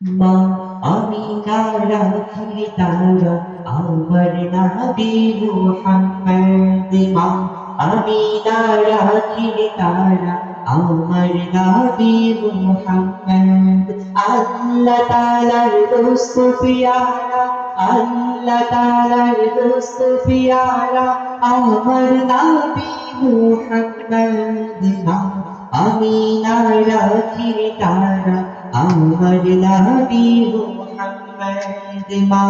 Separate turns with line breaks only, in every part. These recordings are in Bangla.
মা, আমি রাখি তারা আমার নাবি মুহাম্মদ মা, আমি রাখি তারা আমার নাবি মুহাম্মদ। আল্লাহ তাআলার দোস্ত পিয়ারা, আল্লাহ তাআলার দোস্ত পিয়ারা, আমার নাবি মুহাম্মদ মা, আমি রাখি তারা আমার নবী মুহাম্মদ মা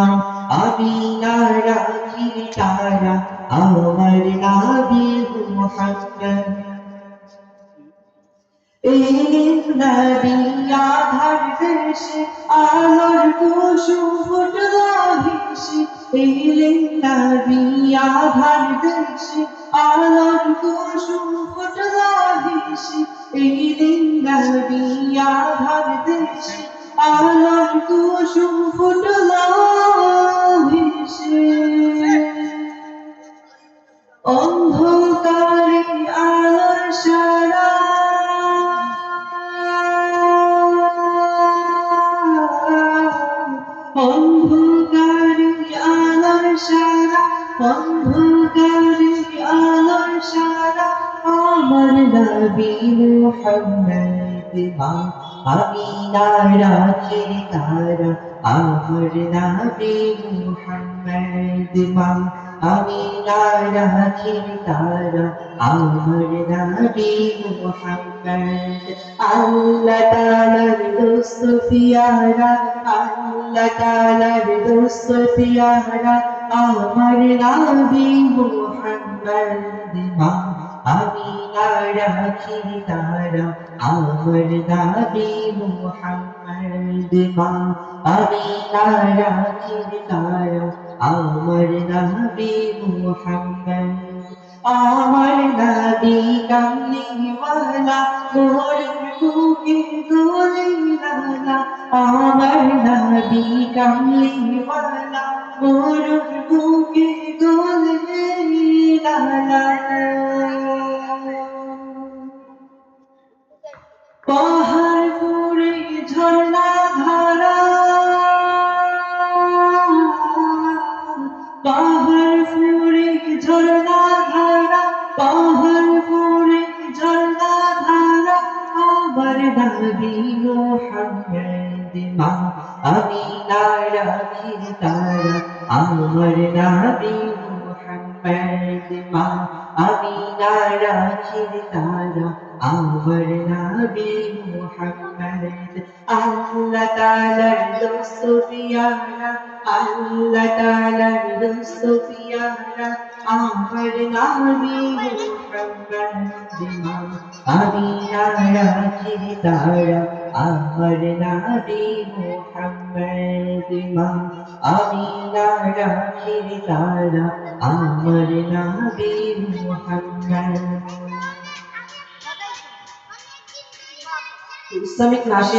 আমি না রাখি তারা আমার নবী মুহাম্মদ। এই নবী আধার দেশে, আলোর কুসুম ফুটলো ভেসে এই নবী আধার কুসুম ফুটলো ভেসে অন্ধকারে আলোর সারা অন্ধকারে আলোর সারা অন্ধকারে আলোর সারা আমার নবী মুহাম্মদ মা আমি না রাখি তারা আমার নবী মুহাম্মদ মা আমি না রাখি তারা আমার নবী মুহাম্মদ আল্লাহ তাআলার দোস্ত পিয়ারা আল্লাহ তাআলার দোস্ত পিয়ারা আমার নবী মুহাম্মদ মা আমি না রাখি তারা আমার নবী মুহাম্মদ মা আমি না রাখি তারা আমার নবী মুহাম্মদ আমার নবী কামলিওয়ালা মোর বুকে দোলিলালা আমার নবী কামলিওয়ালা মোর বুকে ঝর্ণা ধারা। পাহাড় পুরে ঝর্ণা ধারা পাহাড় পুরে ঝর্ণা ধারা। আমার মোহাম্মদ। মা, আমি না রাখি তারা, আমার নবী মোহাম্মদ মা, আমি না রাখি তারা, আমার নবী মুহাম্মদ আল্লাহ তাআলার দোস্ত পিয়ারা আল্লাহ তাআলার দোস্ত পিয়ারা আমার নবী মুহাম্মদ মা, আমি না রাখি তারা। আমার আমি না তারা, আমার মুহাম্মদ। ইসলামিক নাচ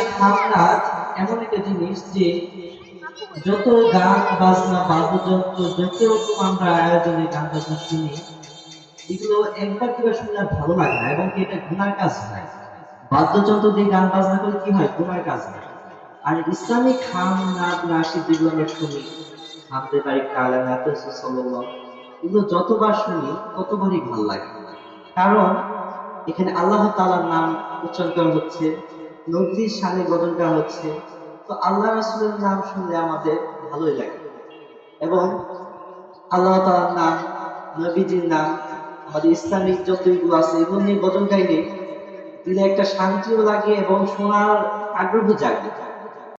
এমন একটা জিনিস যে যত গান বাজনা, বাদ্যযন্ত্র, যত রকম আমরা আয়োজনে গান বাজনা শুনি, এগুলো একবার কিবা শুনলে ভালো লাগে না, এবং এটা গুনার কাজ নয়। বাদ্যযন্ত্র দিয়ে গান বাজনা করলে কি হয়? গুনার কাজ নয় আর ইসলামিক খাম যেগুলো আমরা শুনি। কালা সাল্লাল্লাহ এগুলো যতবার শুনি, ততবারই ভালো লাগে। কারণ এখানে আল্লাহ তাআলার নাম উচ্চারণ হচ্ছে, নবীর সামনে গঠন করা হচ্ছে। তো আল্লাহ রাসূলের নাম শুনলে আমাদের ভালোই লাগে। এবং আল্লাহ তালার নাম, নবীজির নাম, আমাদের ইসলামিক যতগুলো আছে, এগুলো নিয়ে গজল গাইলে দিলে একটা শান্তিও লাগে এবং শোনার আগ্রহ জাগে